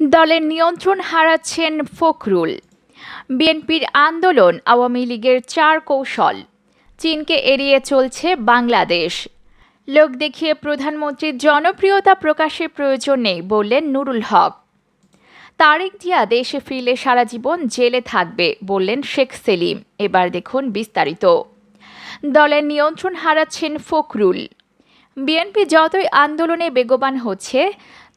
দলের নিয়ন্ত্রণ হারাচ্ছেন ফখরুল। বিএনপির আন্দোলন আওয়ামী লীগের চার কৌশল। চীনকে এড়িয়ে চলছে বাংলাদেশ। লোক দেখিয়ে প্রধানমন্ত্রীর জনপ্রিয়তা প্রকাশের প্রয়োজন নেই বললেন নুরুল হক। তারেক জিয়া দেশে ফিরলে সারা জীবন জেলে থাকবে বললেন শেখ সেলিম। এবার দেখুন বিস্তারিত। দলের নিয়ন্ত্রণ হারাচ্ছেন ফখরুল। বিএনপি যতই আন্দোলনে বেগবান হচ্ছে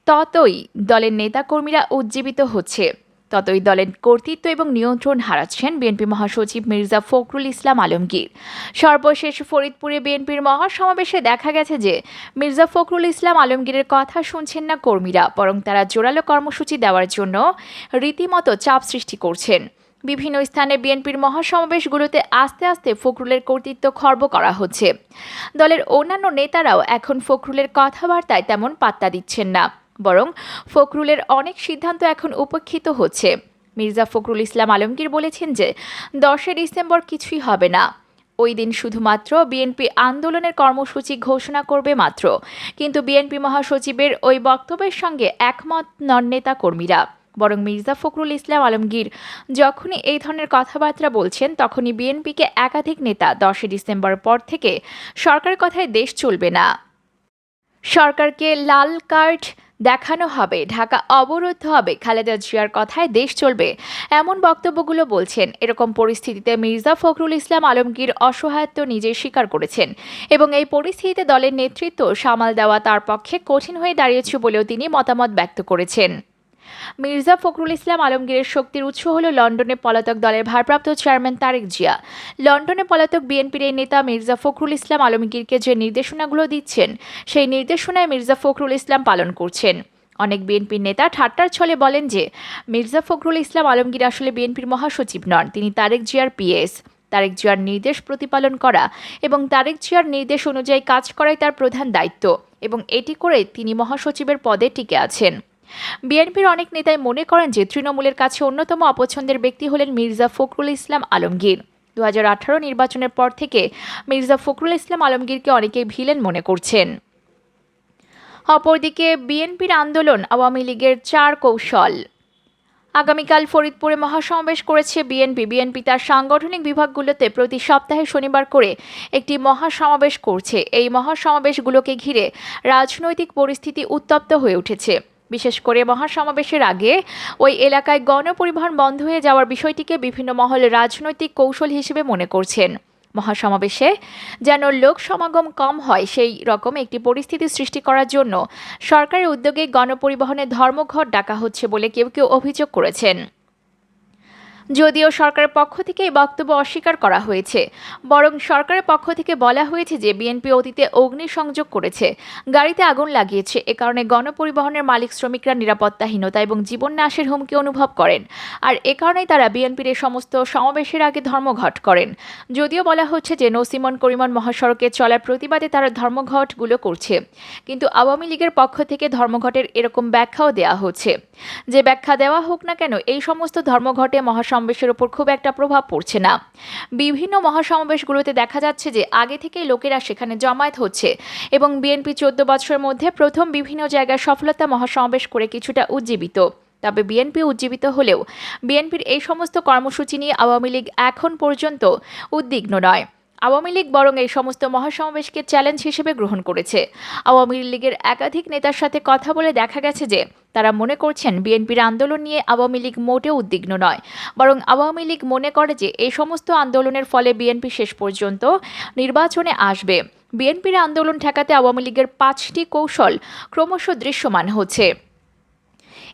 ততই দলের নেতাকর্মীরা উজ্জীবিত হচ্ছে। ততই দলের কর্তৃত্ব এবং নিয়ন্ত্রণ হারাচ্ছেন বিএনপি মহাসচিব মির্জা ফখরুল ইসলাম আলমগীর। সর্বশেষ ফরিদপুরে বিএনপির মহাসমাবেশে দেখা গেছে যে, মির্জা ফখরুল ইসলাম আলমগীরের কথা শুনছেন না কর্মীরা, বরং তারা জোরালো কর্মসূচি দেওয়ার জন্য রীতিমতো চাপ সৃষ্টি করছেন। বিভিন্ন স্থানে বিএনপির মহাসমাবেশগুলোতে আস্তে আস্তে ফখরুলের কর্তৃত্ব খর্ব করা হচ্ছে। দলের অন্যান্য নেতারাও এখন ফখরুলের কথাবার্তায় তেমন পাত্তা দিচ্ছেন না। বরং ফখরুলের অনেক সিদ্ধান্ত এখন উপেক্ষিত হচ্ছে। মির্জা ফখরুল ইসলাম আলমগীর বলেছেন যে, দশই ডিসেম্বর কিছুই হবে না। ওই দিন শুধুমাত্র বিএনপি আন্দোলনের কর্মসূচি ঘোষণা করবে মাত্র। কিন্তু বিএনপি মহাসচিবের ওই বক্তব্যের সঙ্গে একমত নন নেতা কর্মীরা বরং মির্জা ফখরুল ইসলাম আলমগীর যখনই এই ধরনের কথাবার্তা বলছেন, তখনই বিএনপিকে একাধিক নেতা দশই ডিসেম্বর পর থেকে সরকারের কথায় দেশ চলবে না। সরকারকে লাল কার্ড দেখানো হবে, ঢাকা অবরুদ্ধ হবে, খালেদা জিয়ার কথায় দেশ চলবে। এমন বক্তব্যগুলো বলছেন এরকম পরিস্থিতিতে মির্জা ফখরুল ইসলাম আলমগীর অসহায়ত্ব নিজে স্বীকার করেছেন এবং এই পরিস্থিতিতে দলের নেতৃত্ব সামাল দেওয়া তার পক্ষে কঠিন হয়ে দাঁড়িয়েছে বলেও তিনি মতামত ব্যক্ত করেছেন। মির্জা ফখরুল ইসলাম আলমগীরের শক্তির উৎস হল লন্ডনে পলাতক দলের ভারপ্রাপ্ত চেয়ারম্যান তারেক জিয়া। লন্ডনে পলাতক বিএনপির এই নেতা মির্জা ফখরুল ইসলাম আলমগীরকে যে নির্দেশনাগুলো দিচ্ছেন, সেই নির্দেশনায় মির্জা ফখরুল ইসলাম পালন করছেন। অনেক বিএনপির নেতা ঠাট্টার ছলে বলেন যে, মির্জা ফখরুল ইসলাম আলমগীর আসলে বিএনপির মহাসচিব নন, তিনি তারেক জিয়ার পিএস। তারেক জিয়ার নির্দেশ প্রতিপালন করা এবং তারেক জিয়ার নির্দেশ অনুযায়ী কাজ করাই তার প্রধান দায়িত্ব এবং এটি করে তিনি মহাসচিবের পদে টিকে আছেন। বিএনপির অনেক নেতাই মনে করেন যে তৃণমূলের কাছে অন্যতম অপছন্দের ব্যক্তি হলেন মির্জা ফখরুল ইসলাম আলমগীর। দু হাজার আঠারো নির্বাচনের পর থেকে মির্জা ফখরুল ইসলাম আলমগীরকে অনেকেই ভিলেন মনে করছেন। অপরদিকে বিএনপির আন্দোলন আওয়ামী লীগের চার কৌশল। আগামীকাল ফরিদপুরে মহাসমাবেশ করেছে বিএনপি। বিএনপি তার সাংগঠনিক বিভাগগুলোতে প্রতি সপ্তাহে শনিবার করে একটি মহাসমাবেশ করছে। এই মহাসমাবেশগুলোকে ঘিরে রাজনৈতিক পরিস্থিতি উত্তপ্ত হয়ে উঠেছে। বিশেষ করে মহাসমাবেশের আগে ওই এলাকায় গণপরিবহন বন্ধ হয়ে যাওয়ার বিষয়টিকে বিভিন্ন মহল রাজনৈতিক কৌশল হিসেবে মনে করছেন। মহাসমাবেশে যেন লোক সমাগম কম হয়, সেই রকম একটি পরিস্থিতি সৃষ্টি করার জন্য সরকারের উদ্যোগে গণপরিবহনে ধর্মঘট ডাকা হচ্ছে বলে কেউ কেউ অভিযোগ করেছেন। যদিও সরকারের পক্ষ থেকে এই বক্তব্য অস্বীকার করা হয়েছে। বরং সরকারের পক্ষ থেকে বলা হয়েছে যে বিএনপি অতীতে অগ্নিসংযোগ করেছে। গাড়িতে আগুন লাগিয়েছে। এ কারণে গণপরিবহনের মালিক শ্রমিকরা নিরাপত্তাহীনতা এবং জীবন নাশের হুমকি অনুভব করেন। আর এ কারণেই তারা বিএনপির সমস্ত সমাবেশের আগে ধর্মঘট করেন। যদিও বলা হচ্ছে যে নসিমন করিমন মহাসড়কে চলার প্রতিবাদে তারা ধর্মঘটগুলো করছে। কিন্তু আওয়ামী লীগের পক্ষ থেকে ধর্মঘটের এরকম ব্যাখ্যাও দেওয়া হচ্ছে। যে ব্যাখ্যা দেওয়া হোক না কেন, এই সমস্ত ধর্মঘটে মহাসম সমাবেশের ওপর খুব একটা প্রভাব পড়ছে না। বিভিন্ন মহাসমাবেশগুলোতে দেখা যাচ্ছে যে আগে থেকেই লোকেরা সেখানে জমায়েত হচ্ছে এবং বিএনপি চোদ্দ বছরের মধ্যে প্রথম বিভিন্ন জায়গায় সফলতা মহাসমাবেশ করে কিছুটা উজ্জীবিত। তবে বিএনপি উজ্জীবিত হলেও বিএনপির এই সমস্ত কর্মসূচি নিয়ে আওয়ামী লীগ এখন পর্যন্ত উদ্বিগ্ন নয়। আওয়ামী লীগ বরং এই সমস্ত মহাসমাবেশকে চ্যালেঞ্জ হিসেবে গ্রহণ করেছে। আওয়ামী লীগের একাধিক নেতার সাথে কথা বলে দেখা গেছে যে, তারা মনে করছেন বিএনপির আন্দোলন নিয়ে আওয়ামী লীগ মোটেও উদ্বিগ্ন নয়। বরং আওয়ামী লীগ মনে করে যে, এই সমস্ত আন্দোলনের ফলে বিএনপি শেষ পর্যন্ত নির্বাচনে আসবে। বিএনপির আন্দোলন ঠেকাতে আওয়ামী লীগের পাঁচটি কৌশল ক্রমশ দৃশ্যমান হচ্ছে।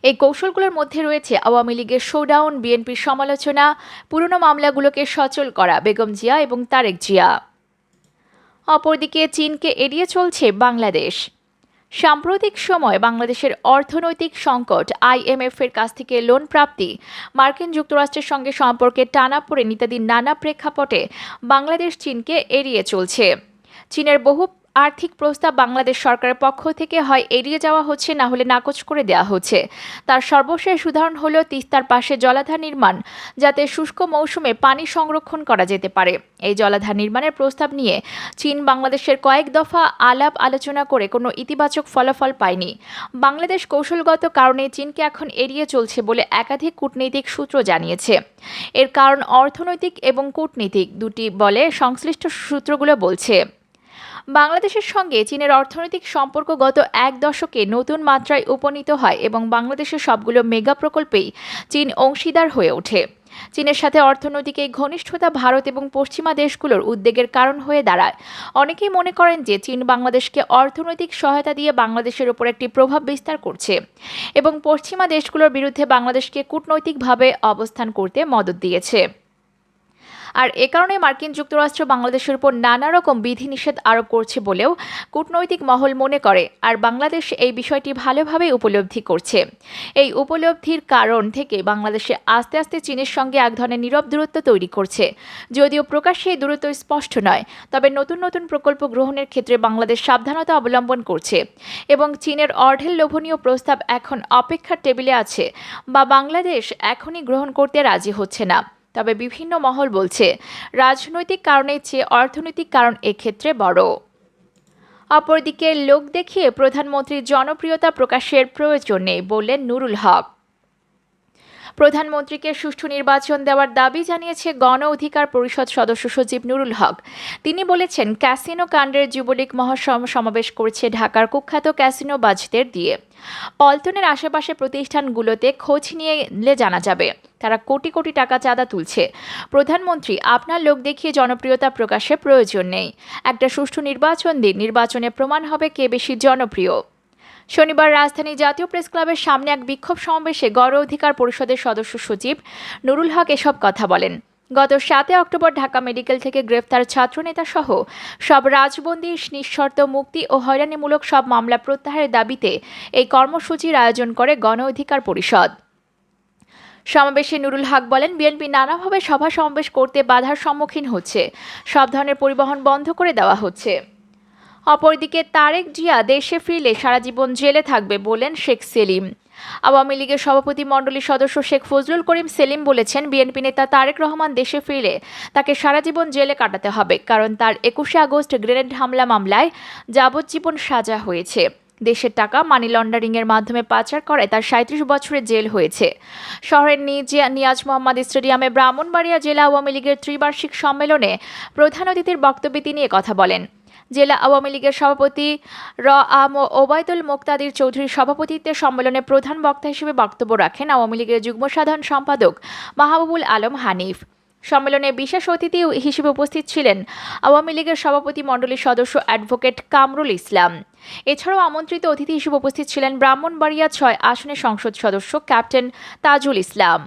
এই কৌশলগুলোর মধ্যে রয়েছে আওয়ামী লীগের শোডাউন বিএনপির সমালোচনা, পুরনো মামলাগুলোকে সচল করা, বেগম জিয়া এবং তারেক জিয়া। অপরদিকে চীনকে এড়িয়ে চলছে বাংলাদেশ। সাম্প্রতিক সময় বাংলাদেশের অর্থনৈতিক সংকট, আইএমএফ এর কাছ থেকে লোন প্রাপ্তি, মার্কিন যুক্তরাষ্ট্রের সঙ্গে সম্পর্কে টানা পড়ে ইত্যাদি নানা প্রেক্ষাপটে বাংলাদেশ চীনকে এড়িয়ে চলছে। চীনের বহু আর্থিক প্রস্তাব বাংলাদেশ সরকারের পক্ষ থেকে হয় এড়িয়ে যাওয়া হচ্ছে, না হলে নাকচ করে দেওয়া হচ্ছে। তার সর্বশেষ উদাহরণ হলো তিস্তার পাশে জলাধার নির্মাণ, যাতে শুষ্ক মৌসুমে পানি সংরক্ষণ করা যেতে পারে। এই জলাধার নির্মাণের প্রস্তাব নিয়ে চীন বাংলাদেশের কয়েক দফা আলাপ আলোচনা করে কোনো ইতিবাচক ফলাফল পায়নি। বাংলাদেশ কৌশলগত কারণে চীনকে এখন এড়িয়ে চলছে বলে একাধিক কূটনৈতিক সূত্র জানিয়েছে। এর কারণ অর্থনৈতিক এবং কূটনীতিক, দুটি বলে সংশ্লিষ্ট সূত্রগুলো বলছে। বাংলাদেশের সঙ্গে চীনের অর্থনৈতিক সম্পর্ক গত এক দশকে নতুন মাত্রায় উপনীত হয় এবং বাংলাদেশের সবগুলো মেগা প্রকল্পেই চীন অংশীদার হয়ে ওঠে। চীনের সাথে অর্থনৈতিক এই ঘনিষ্ঠতা ভারত এবং পশ্চিমা দেশগুলোর উদ্বেগের কারণ হয়ে দাঁড়ায়। অনেকেই মনে করেন যে চীন বাংলাদেশকে অর্থনৈতিক সহায়তা দিয়ে বাংলাদেশের উপর একটি প্রভাব বিস্তার করছে এবং পশ্চিমা দেশগুলোর বিরুদ্ধে বাংলাদেশকে কূটনৈতিকভাবে অবস্থান করতে মদত দিয়েছে। আর এ কারণে মার্কিন যুক্তরাষ্ট্র বাংলাদেশের উপর নানা রকম বিধিনিষেধ আরোপ করছে বলেও কূটনৈতিক মহল মনে করে, আর বাংলাদেশ এই বিষয়টি ভালোভাবে উপলব্ধি করছে। এই উপলব্ধির কারণ থেকে বাংলাদেশে আস্তে আস্তে চীনের সঙ্গে এক ধরনের নীরব দূরত্ব তৈরি করছে। যদিও প্রকাশ্যে এই দূরত্ব স্পষ্ট নয়, তবে নতুন নতুন প্রকল্প গ্রহণের ক্ষেত্রে বাংলাদেশ সাবধানতা অবলম্বন করছে এবং চীনের অর্ধের লোভনীয় প্রস্তাব এখন অপেক্ষার টেবিলে আছে বা বাংলাদেশ এখনই গ্রহণ করতে রাজি হচ্ছে না। তবে বিভিন্ন মহল বলছে, রাজনৈতিক কারণের চেয়ে অর্থনৈতিক কারণ এক্ষেত্রে বড়। অপরদিকে লোক দেখিয়ে প্রধানমন্ত্রীর জনপ্রিয়তা প্রকাশের প্রয়োজন নেই বললেন নুরুল হক। প্রধানমন্ত্রীকে সুষ্ঠু নির্বাচন দেওয়ার দাবি জানিয়েছে গণ অধিকার পরিষদ সদস্য সচিব নুরুল হক। তিনি বলেছেন, ক্যাসিনো কাণ্ডের যুবলীগ মহাসম সমাবেশ করছে ঢাকার কুখ্যাত ক্যাসিনো বাজদের দিয়ে। পল্টনের আশেপাশে প্রতিষ্ঠানগুলোতে খোঁজ নিয়ে জানা যাবে। তারা কোটি কোটি টাকা চাঁদা তুলছে। প্রধানমন্ত্রী, আপনার লোক দেখিয়ে জনপ্রিয়তা প্রকাশের প্রয়োজন নেই। একটা সুষ্ঠু নির্বাচন দিন, নির্বাচনে প্রমাণ হবে কে বেশি জনপ্রিয়। শনিবার রাজধানী জাতীয় প্রেস ক্লাবের সামনে এক বিক্ষোভ সমাবেশে গণ অধিকার পরিষদের সদস্য সচিব নুরুল হক এসব কথা বলেন। গত সাতই অক্টোবর ঢাকা মেডিকেল থেকে গ্রেফতার ছাত্রনেতা সহ সব রাজবন্দী, নিঃশর্ত মুক্তি ও হয়রানিমূলক সব মামলা প্রত্যাহারের দাবিতে এই কর্মসূচির আয়োজন করে গণ অধিকার পরিষদ। সমাবেশে নুরুল হক বলেন, বিএনপি নানাভাবে সভা সমাবেশ করতে বাধার সম্মুখীন হচ্ছে। সব ধরনের পরিবহন বন্ধ করে দেওয়া হচ্ছে। অপরদিকে তারেক জিয়া দেশে ফিরলে সারা জীবন জেলে থাকবে বলেন শেখ সেলিম। আওয়ামী লীগের সভাপতি মণ্ডলীর সদস্য শেখ ফজলুল করিম সেলিম বলেছেন, বিএনপি নেতা তারেক রহমান দেশে ফিরলে তাকে সারা জীবন জেলে কাটাতে হবে, কারণ তার একুশে আগস্ট গ্রেনেড হামলা মামলায় যাবজ্জীবন সাজা হয়েছে। দেশের টাকা মানি লন্ডারিংয়ের মাধ্যমে পাচার করায় তার সাঁত্রিশ বছরের জেল হয়েছে। শহরের নিজে নিয়াজ মোহাম্মদ স্টেডিয়ামে ব্রাহ্মণবাড়িয়া জেলা আওয়ামী লীগের ত্রিবার্ষিক সম্মেলনে প্রধান অতিথির বক্তব্যে তিনি কথা বলেন। জেলা আওয়ামী লীগের সভাপতি র আম ওবায়দুল মোক্তাদির চৌধুরীর সভাপতিত্বে সম্মেলনে প্রধান বক্তা হিসেবে বক্তব্য রাখেন আওয়ামী লীগের যুগ্ম সাধারণ সম্পাদক মাহবুবুল আলম হানিফ। সম্মেলনে বিশেষ অতিথি হিসেবে উপস্থিত ছিলেন আওয়ামী লীগের সভাপতি মণ্ডলীর সদস্য অ্যাডভোকেট কামরুল ইসলাম। এছাড়াও আমন্ত্রিত অতিথি হিসেবে উপস্থিত ছিলেন ব্রাহ্মণবাড়িয়া ছয় আসনের সংসদ সদস্য ক্যাপ্টেন তাজুল ইসলাম।